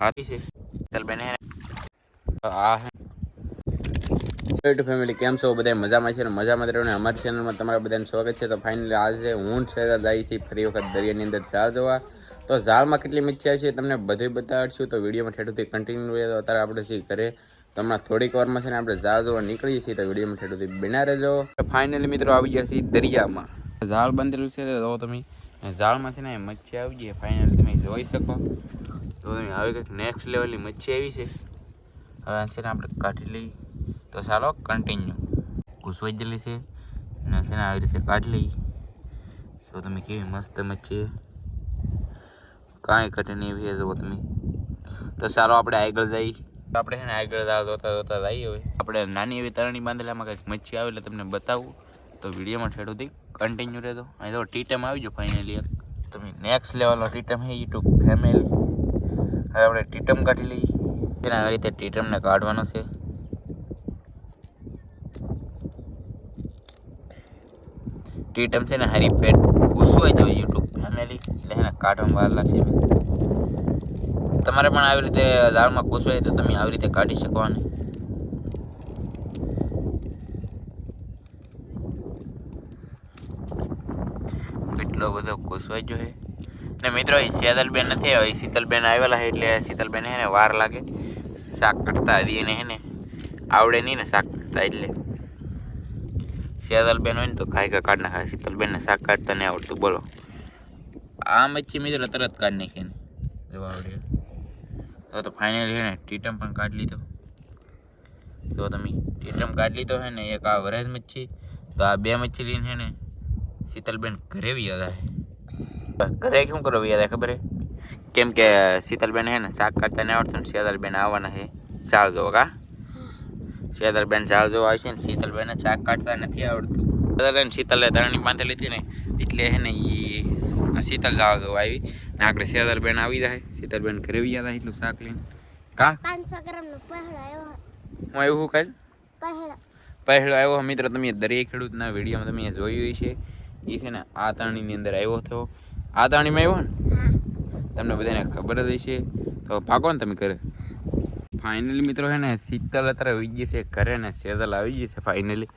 હાથી છે ચાલ બેન હે આ હે યુટ્યુબ ફેમિલી કેમ છો? બધા મજામાં છે ને? મજામાં જ રહો ને? અમારી ચેનલમાં તમારા બધાને સ્વાગત છે. તો ફાઇનલી આજે હું છે જાય છે ફરી વખત દરિયાની અંદર ઝાડ જોવા. તો ઝાડમાં કેટલી મચ્છી છે તમને બધું બતાડશું તો વિડીયોમાં ઠેઠુંથી કન્ટિન્યુ રહે તો અત્યારે આપણે શી ઘરે તો હમણાં થોડીક વારમાં છે ને આપણે ઝાડ જોવા નીકળીએ છીએ. તો વિડીયોમાં ઠેઠુંથી બિના રહેજો. ફાઇનલી મિત્રો આવી ગયા છીએ દરિયામાં. ઝાડ બંધેલું છે તો તમે ઝાડમાં છે ને મચ્છી આવી ગઈ. ફાઇનલી તમે જોઈ શકો. તો હવે કંઈક નેક્સ્ટ લેવલની મચ્છી આવી છે. હવે આ આપણે કાઢી લઈ તો ચાલો કન્ટિન્યુ ઘૂસવાઈ ગયેલી છે અને છે આવી રીતે કાઢી લઈ તો તમે કેવી મસ્ત મચ્છી કાંઈ ઘટે નહીં એવી છે તમે. તો ચાલો, આપણે આગળ જઈ આપણે છે ને આગળ જોતા જોતા જઈએ હવે. આપણે નાની એવી તરણી બાંધેલામાં કંઈક મચ્છી આવે એટલે તમને બતાવું. તો વિડીયોમાં છેડુંથી કન્ટિન્યુ રહેતો અહીં તો ટીટમ આવી ગયો ફાઇનલી તમે નેક્સ્ટ લેવલનો ટીટમ હે યુટ્યુબ ફેમિલી હવે આપણે ટીટમ કાઢી લઈએ. તેને આવી રીતે ટીટમને કાઢવાનો છે. ટીટમ છે ને હારી પેટ પૂછવાય જોઈએ યુટ્યુબ ફેમિલી એટલે એને કાઢવામાં વાર લાગશે તમારે પણ આવી રીતે દાળમાં કૂસવાય તો તમે આવી રીતે કાઢી શકો ને એટલો બધો કોસવાઈ છે. ને મિત્રો, એ શેતલબેન નથી આવ્યા એ શીતલબેન આવેલા એટલે શીતલબેન હે ને વાર લાગે. શાક કરતા હતી એને હે આવડે નહીં ને શાક કાઢતા એટલે. શેદલબેન હોય ને તો ખાઈ કા કાઢ નાખે, શીતલબેનને શાક કાઢતા નહીં આવડતું, બોલો. આ મચ્છી મિત્રો તરત કાઢી નાખી ને જવા આવડે. તો તો ફાઇનલી છે ને ટીટમ પણ કાઢ લીધો. જો તમે ટીટમ કાઢ લીધો હે ને, એક આ વરસ મચ્છી, તો આ બે મચ્છી લઈને છે ને શીતલબેન ઘરે બી આવે ઘરે શું કરો આવે ખબર હે? કેમ કે શીતલબેન હે ને શાક કાઢતા નહીં આવડતું ને શીતલબેન આવવાના છે ચાલ જો કા? શીતલબેન ચાલ જો આવશે ને શીતલબેન શાક કાઢતા નથી આવડતું. શીતલબેન શીતલે તરણી બાંધેલી હતી ને એટલે હે ને એ શીતલ જાવ જો આવી. ને આપણે શીતલબેન આવી જાય શીતલબેન ઘરે આવી યાદ એટલું શાક લઈને. કા? પાંચસો ગ્રામનો પહેલો આવ્યો. હું આવ્યું કાલ? પહેલો. પહેલો આવ્યો મિત્રો તમે દરેક ખેડૂતના વિડીયોમાં તમે જોયું છે એ છે ને આ તાણીની અંદર આવ્યો હતો. આ તાણીમાં આવ્યો ને? તમને બધાને ખબર જ હશે. તો ભાગો ને તમે ઘરે. ફાઇનલી મિત્રો છે ને શીતલ અત્યારે આવી ગઈ છે ઘરે ને સેદલ આવી ગઈ છે ફાઇનલી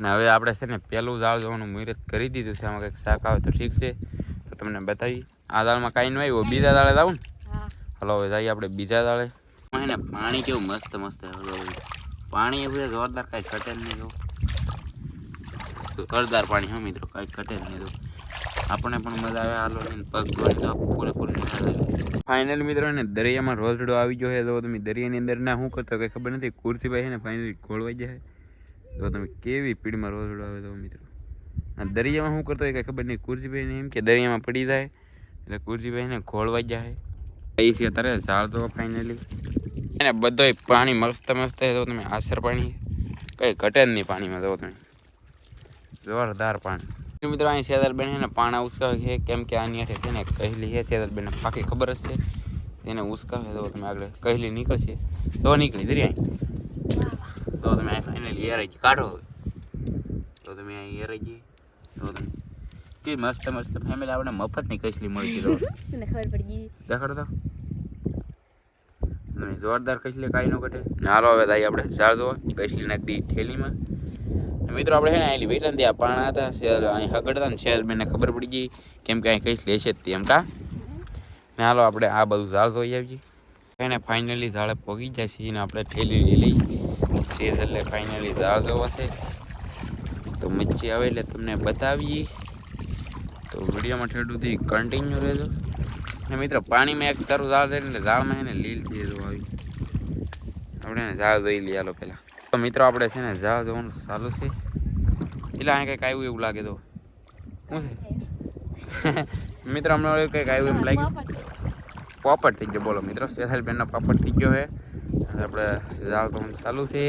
ને હવે આપણે છે ને પહેલું દાળ જોવાનું મુહૂર્ત કરી દીધું છે. આમાં કંઈક શાક આવે તો ઠીક છે. તો તમને બતાવી. આ દાળમાં કાંઈ નહીં આવ્યું. બીજા દાળે જાઉં ને. હલો હવે જઈએ આપણે બીજા દાળે. ને પાણી કેવું મસ્ત મસ્ત પાણી એવું જોરદાર કાંઈ ઘટે જ નહીં જોરદાર પાણી હા મિત્રો કાંઈ ઘટે જ નહીં આપણને પણ મજા આવે હાલો લઈને પગ ધોઈને પૂરેપૂરી મજા ફાઇનલ મિત્રો ને દરિયામાં રોઝડો આવી ગયો છે. તો તમે દરિયાની અંદર ના શું કરતો કંઈ ખબર નથી. કુર્સીભાઈ છે ને ફાઇનલી ખોળવાઈ જાય તો તમે કેવી પીડીમાં રોઝડો આવે તો મિત્રો. દરિયામાં શું કરતો હોય કંઈ ખબર નહીં કુર્સીભાઈને એમ કે દરિયામાં પડી જાય. એટલે કુર્સીભાઈને ખોળવાઈ જાય એ છે. અત્યારે ઝાડ તો ફાઇનલી અને બધોય પાણી મસ્ત મસ્ત તો તમે આસર પાણી, કંઈ ઘટે જ નહીં પાણીમાં તો તમે. જોરદાર પાણી. મિત્રો અહીં સેદરબેન છે ને પાણા ઉસકાવે છે. કેમ કે આની હેઠે છે ને કહેલી છે. સેદરબેન પાકી ખબર જ છે. તેને ઉસકાવે તો તમે આગળ કહેલી નીકળશે. તો નીકળી દરિયા તો તમે અહીં ફાઇનલી એરાઈ કાઢો તો તમે અહીં એરાઈ જઈએ તો તમે કે મસ્ત મસ્ત ફેમિલી આપણે મફતની કસલી મળી ગઈ. મને ખબર પડી ગઈ. દેખાડો તો. જોરદાર કસલી કાંઈ ન ઘટે. નાલો હવે થાય આપણે ચાર જોવા કસલી નાખી ઠેલીમાં. મિત્રો, આપણે છે ને અહીં વેટન ત્યાં પાણા હતા, શેર અહીં હગડતા ને શેર મને ખબર પડી ગઈ કેમ કે અહીં કઈ લેશે જ તે એમ કા? ને હાલો આપણે આ બધું ઝાડ ધોઈ આવીએ. એને ફાઇનલી ઝાડે પગી જાય છે અને આપણે ઠેલી લઈ શેર એટલે ફાઇનલી ઝાડ ધોવાશે તો મચ્છી આવે એટલે તમને બતાવીએ. તો વિડીયોમાં ઠેડુંથી કન્ટિન્યુ રહેજો. ને મિત્રો, પાણીમાં એક તારું ઝાડ થઈને એટલે ઝાડમાં એને લીલ થઈ જવું આવી આપણે એને ઝાડ ધોઈ લઈએ, હાલો પહેલાં. તો મિત્રો આપણે છે ને જવા જવું ચાલુ છે. એટલે અહીંયા કંઈક આવ્યું એવું લાગે તો. શું છે? મિત્રો હમણાં કંઈક આવ્યું એમ લાગ્યું. પોપટ થઈ ગયો, બોલો મિત્રો. સેસલબેનનો પોપટ થઈ ગયો છે. આપણે જાવ તો ચાલુ છે.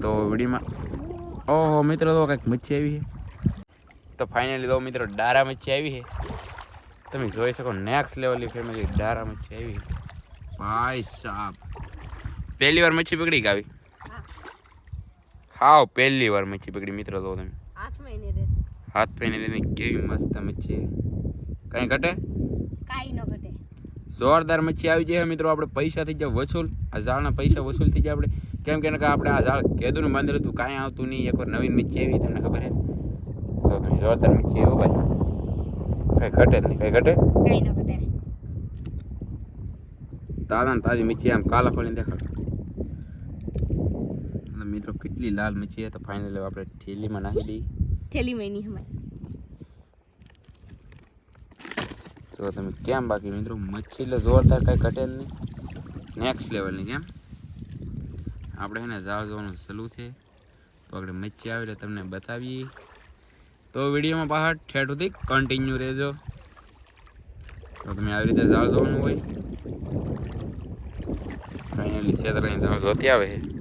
તો વીડીમાં ઓહો, મિત્રો, તો કંઈક મચ્છી આવી છે. તો ફાઇનલી તો મિત્રો ડારા મચ્છી આવી છે. તમે જોઈ શકો નેક્સ્ટ લેવલની ફેમિલી ડારા મચ્છી આવી ભાઈ સાહેબ પહેલી વાર મચ્છી પકડી હા હાવ પહેલી વાર મચ્છી પકડી મિત્રો તો તમે. રહેતી હાથ પહેરીને લઈને કેવી મસ્ત મચ્છી. કાંઈ ઘટે? કાંઈ ન ઘટે. જોરદાર મચ્છી આવી જાય મિત્રો આપણે પૈસા થઈ જાય વસૂલ. આ ઝાડના પૈસા વસૂલ થઈ જાય આપણે. કેમ કે આપણે આ ઝાડ કેદુનું બંધ હતું કાંઈ આવતું નહીં. એકવાર નવીન મચ્છી આવી તમને ખબર છે તો તમે જોરદાર મચ્છી એવું ભાઈ. કઈ ઘટે જ નહીં. કાંઈ ઘટે? કઈ ન ઘટે. તાજા તાજી મચ્છી આમ કાલા ખોલીને દેખાડ મિત્રો કેટલી લાલ મચ્છી છે તો ફાઇનલી આપણે થેલીમાં નાખી દઈએ. થેલીમાં એની હમણાં. તો તમે કેમ બાકી મિત્રો મચ્છી એટલે જોરદાર કાંઈ ઘટે નહીં. નેક્સ્ટ લેવલની કેમ? આપણે છે ને ઝાડ જોવાનું સલું છે. તો આપણે મચ્છી આવે એટલે તમને બતાવીએ. તો વિડીયોમાં બહાર ઠેઠ સુધી કન્ટિન્યુ રહેજો. તો તમે આવી રીતે ઝાડ જોવાનું હોય. ફાઇનલી છેતરાની ઝાડ જોતી આવે છે.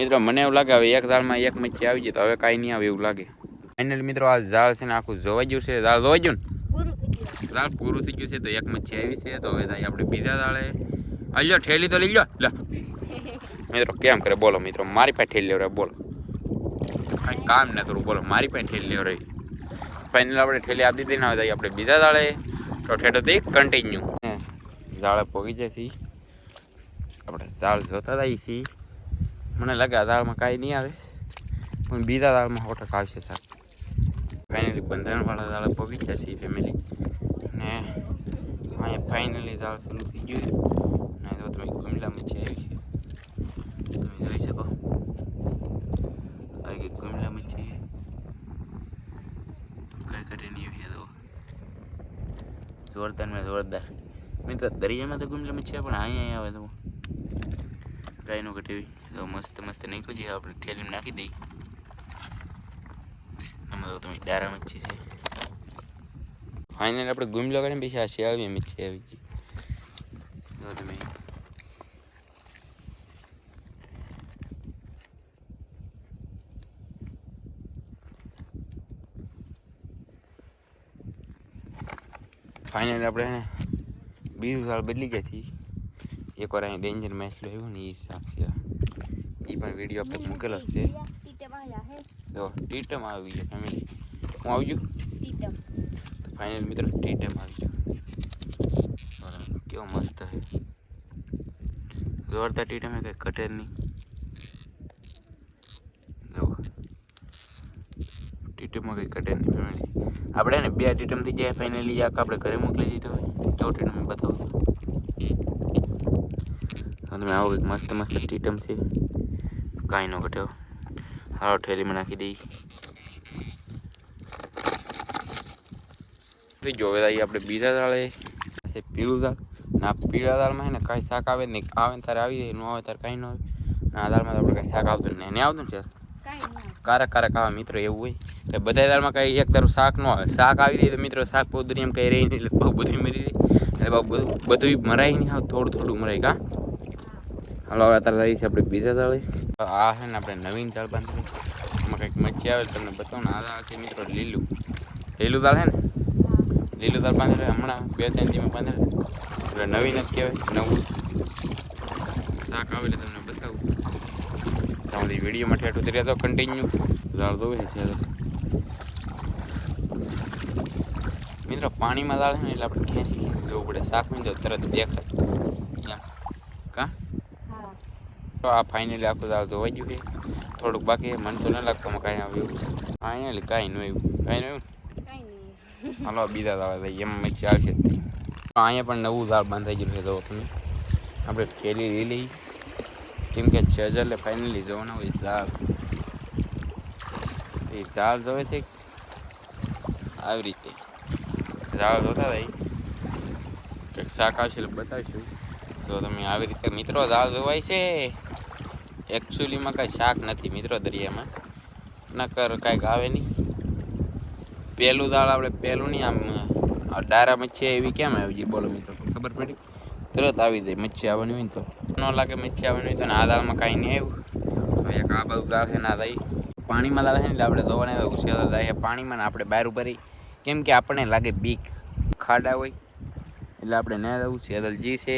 મિત્રો મને એવું લાગે હવે એક ઝાડમાં એક મચ્છી આવી જાય તો હવે કાંઈ નહીં આવે એવું લાગે. ફાઇનલ મિત્રો આ ઝાડ છે ને આખું જોવાઈ ગયું છે. ઝાડ જોવાઈ ગયું ને? ઝાડ પૂરું થઈ ગયું છે તો એક મચ્છી આવી છે તો હવે થાય આપણે બીજા ઝાડે. અલ્યો ઠેલી તો લઈ લો લે મિત્રો કેમ કરે? બોલો મિત્રો મારી પાસે ઠેલી લેવરે બોલો. કાંઈ કામ ના કરું બોલો. મારી પાસે ઠેલી લેવરે ફાઇનલ આપણે ઠેલી આપી દીધી ને હવે થાય આપણે બીજા ઝાડે. તો ઠેઠો થી કન્ટિન્યુ ઝાડે પોગી જાય છે આપણે ઝાડ જોતા જઈએ છીએ. મને લાગે આ દાળમાં કાંઈ નહીં આવે. પણ બીજા દાળમાં સો આવશે સાહેબ. ફાઇનલી બંધારણવાળા દાળ પગી ગયા છે ફેમિલી ને અહીંયા ફાઇનલી દાળ શરૂ થઈ ગયું ને તો તમે આવી છે તમે જોઈ શકો. આવી ગઈ ગુમલા મચ્છી કઈ કરે નહીં આવી તો જોરદાર મેં જોરદાર. મિત્ર દરિયામાં તો ગુમલા મચ્છી આવે, પણ અહીંયા આવે તો. ગાયનું કટેવી તો મસ્ત મસ્ત નીકળી જાય આપણે ઠેલીમાં નાખી દઈ આમાં તો તમે ડારા મચ્છી છે ફાઇનલ આપણે ગુમલો કરીને પછી આ શિયાળવી મચ્છી આવી ગઈ. જો તમે. ફાઇનલ આપણે બીજું સાલ બદલી ગયા છીએ. એકવાર અહીં ડેન્જર મેચ આવ્યો ને એ છે. એ પણ વીડિયો આપણે મૂકેલો છે. જો ટીટમ આવી ગયો ફેમિલી હું આવી ગયું ટીટમ ફાઇનલ મિત્રો ટીટમ આવી ગયો કેવો મસ્ત છે. જોરદાર ટીટમ હે કંઈ કટે જ નહીં. ટીટમમાં કંઈ કટે નહીં ફેમિલી આપણે ને બે ટીટમ થઈ જાય ફાઇનલી યાક આપણે ઘરે મોકલી દીધો હોય. જો ટીટમ બતાવો તો હા, તમે આવો કંઈક મસ્ત મસ્ત ટીટમ છે. કાંઈ ન ઘટ્યો હારો ઠેલીમાં નાખી દઈ. ગયો હવે આપણે બીજા દાળે. છે પીળું દાળ. ના પીળા દાળમાં છે ને કાંઈ શાક આવે ને આવે ને તારે આવી જાય ન આવે તારે કાંઈ ન આવે. ના દાળમાં તો આપણે કાંઈ શાક આવતું નહીં. નહીં આવતું ને કારક કારક આવે મિત્રો એવું હોય. એટલે બધા દાળમાં કાંઈ એક તારું શાક ન આવે. શાક આવી જાય તો મિત્રો શાક બહુ એમ કંઈ રહી નહીં એટલે બહુ બધું મરી જાય. એટલે બધું બધું મરાય નહીં આવે થોડું થોડું મરાય કા? હાલો અત્યારે જઈએ છે આપણે બીજા તળે આ છે ને આપણે નવીન દાળ બાંધવું. એમાં કંઈક મચ્છી આવે તમને બતાવું ને. આ છે મિત્રો લીલું. લીલું દાળ છે ને? લીલું દાળ બાંધેલું હમણાં બે ત્રણ દિવસ બાંધેલું એટલે નવીન જ કહેવાય, નવું. શાક આવે એટલે તમને બતાવું. તમારી વિડીયોમાં ઠેઠ ઉતરી તો કન્ટિન્યુ દાળ દોવે છે મિત્રો પાણીમાં દાળ છે ને એટલે આપણે ખેંચી જવું પડે. શાક તો તરત દેખાય અહીંયા કા હા તો આ ફાઇનલી આખું દાવ ધોવાઈ ગયું છે. થોડુંક બાકી. મને તો ન લાગતું કાંઈ આવ્યું. અહીંયા કાંઈ ન આવ્યું. કાંઈ ન આવ્યું? હાલો બીજા દાવા થઈ એમ મચ્છી આવશે. અહીંયા પણ નવું દાળ બાંધાઈ ગયું છે તો તમે. આપણે કેરી લઈ લઈ કેમ કે ચેજલે ફાઇનલી જવાના હોય ઝાડ એ ઝાડ જોવે છે. આવી રીતે. ઝાડ જોતા હતા કંઈક શાક આવશે એટલે બતાવીશું. તો તમે આવી રીતે મિત્રો દાળ જોવાય છે. એકચ્યુઅલીમાં કાંઈ શાક નથી મિત્રો દરિયામાં. નકર કાંઈક આવે નહીં. પહેલું દાળ આપણે પહેલું નહીં, આમ ડારા મચ્છી એવી કેમ આવી ગઈ? બોલો મિત્રો. ખબર પડી? તરત આવી જાય, મચ્છી આવવાની હોય ને તો. ન લાગે મચ્છી આવવાની હોય તો આ દાળમાં કાંઈ નહીં આવ્યું. હવે એક આ બધું દાળ છે ના દઈ પાણીમાં દાળ છે ને એટલે આપણે ધોવાને ઉછેર જાય પાણીમાં આપણે બહાર ઊભા રહી કેમ કે આપણને લાગે બીક, ખાડા હોય. એટલે આપણે ના જવું. જી છે.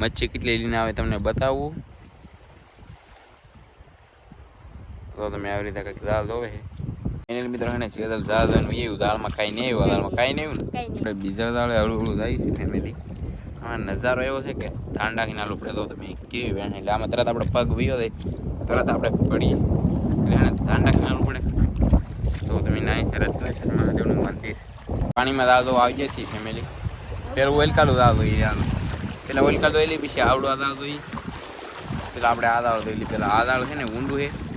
મચ્છી કેટલી લઈને આવે તમને બતાવવું તો તમે આવી રીતે કંઈક દાળ ધોવે છે એને મિત્રો એને સેદલ દાળ દવાનું એવું દાળમાં કાંઈ નહીં આવ્યું દાળમાં કાંઈ નહીં આવ્યું ને કઈ નહીં આપણે બીજા દાડે હળવું હળવું જાય છે ફેમિલી હા નજારો એવો છે કે ધાન નાખીને આલું પડે તો તમે કેવી વેણ એટલે આમાં તરત આપણે પગ વિયો જાય તરત આપણે પડીએ એટલે એને ધાન નાખીને આલું પડે તો તમે નાઈ છે રત્નેશ્વર મહાદેવનું મંદિર પાણીમાં દાળ તો આવી જાય છે ફેમિલી પેલું ઓઇલકાલું દાળ દોઈ આલું પેલા ઓઇલકાલ દોઈ પછી આવડું આ દાળ દોઈ પેલા આપણે આ દાળ દોઈ પેલા આ દાળ છે ને ઊંડું છે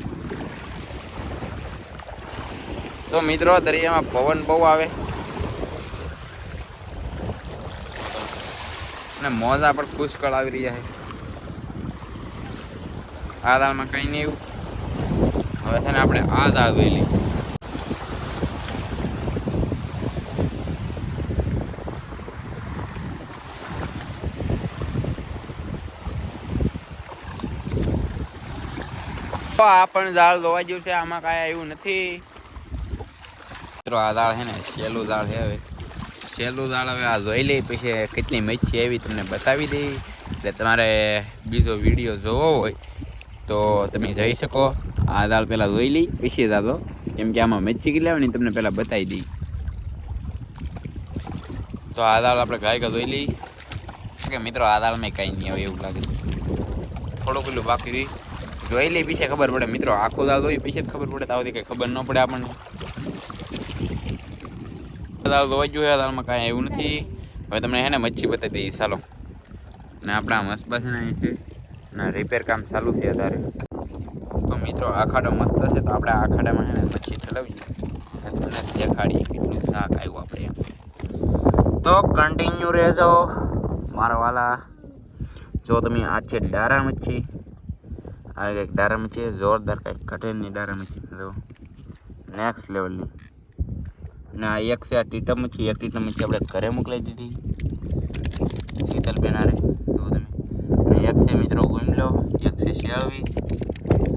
તો મિત્રો, દરિયામાં પવન બહુ આવે. અને મોજા પણ પુષ્કળ આવી રહ્યા છે. આ દાળમાં કંઈ નહીં એવું. હવે છે ને આપણે આ દાળ જોઈ તો આ પણ દાળ ધોવાઈ ગયું છે, આમાં કાંઈ આવ્યું નથી. મિત્રો, આ દાળ છે ને સહેલું દાળ છે હવે. સહેલું દાળ હવે આ જોઈ લઈ પછી કેટલી મચ્છી એવી તમને બતાવી દઈ એટલે તમારે બીજો વીડિયો જોવો હોય, તો તમે જઈ શકો. આ દાળ પહેલાં જોઈ લઈ પછી દાદો કેમ કે આમાં મચ્છી કેટલી આવે ને તમને પહેલાં બતાવી દઈ તો આ દાળ આપણે ગાય કા જોઈ લઈ કે મિત્રો, આ દાળમાં કાંઈ નહીં આવે એવું લાગે થોડું પેલું બાકી રહી. જોઈ લઈ પીછે ખબર પડે. મિત્રો, આખો દાળ જોઈ, પછી ખબર પડે. તાવથી કંઈ ખબર ન પડે આપણને. દાળ ધોવાઈ ગયું દાળમાં કાંઈ એવું નથી. હવે તમને હે ને મચ્છી બતાવી દઈએ, ચાલો. ને આપણા મસ્ત છે ને છે, ના રિપેર કામ ચાલુ છે અત્યારે. તો મિત્રો, આખાડો મસ્ત છે, તો આપણે આખાડામાં એને મચ્છી ઠલવીએ તમને દેખાડીએ કેટલું શાક આવ્યું આપણે તો કન્ટિન્યુ રહેજો, મારા વાલા. જો તમે આ છે ડારા મચ્છી. આ કંઈક ડારા મચ્છી જોરદાર કંઈક કઠિનની ડારા મચ્છી નેક્સ્ટ લેવલની ને આ એક છે આ ટીટમ છે એક ટીટમ છે આપણે ઘરે મોકલાવી દીધી. શીતલબેન આરે જુઓ તમે. અને એક છે મિત્રો ગુમલો એક છે શેળવી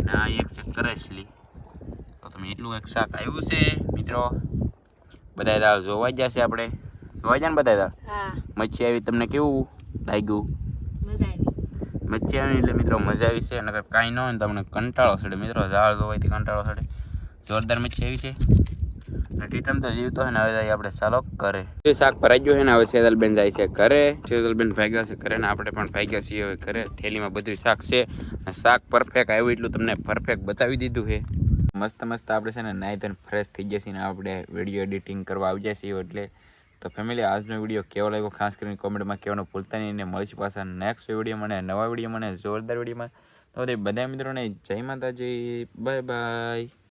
ને આ એક છે કરસલી તો તમે એટલું એક શાક આવ્યું છે મિત્રો. બધાય દાળ જોવાઈ જશે આપણે. જોવાઈ જાય ને બધાય દાળ? મચ્છી આવી તમને કેવું લાગ્યું? મચ્છી આવી એટલે મિત્રો મજા આવી છે અને કાંઈ ન હોય ને તમને કંટાળો સડે મિત્રો ઝાડ જોવાથી કંટાળો સડે જોરદાર મચ્છી આવી છે. અને ટીટમ તો જીવતો હોય ને, હવે આપણે ચાલો કરે એ શાક ભરાઈ ગયું છે ને, હવે સેદલબેન જાય છે ઘરે. સેદલબેન ભાગ્યા છે ઘરે ને, આપણે પણ ભાગ્યા છીએ હવે ઘરે. થેલીમાં બધું શાક છે. અને શાક પરફેક્ટ આવ્યું એટલું તમને પરફેક્ટ બતાવી દીધું છે મસ્ત મસ્ત આપણે છે ને નાઈ ધોઈને ફ્રેશ થઈ જશે ને, આપણે વીડિયો એડિટિંગ કરવા આવી જશે એટલે. તો ફેમિલી આજનો વીડિયો કેવો લાગ્યો? ખાસ કરીને કોમેન્ટમાં કહેવાનું ભૂલતા નહીં ને, મળીશું પાછા નેક્સ્ટ વીડિયો મને નવા વીડિયો મને જોરદાર વિડીયોમાં તો બધા મિત્રોને જય માતાજી. Bye bye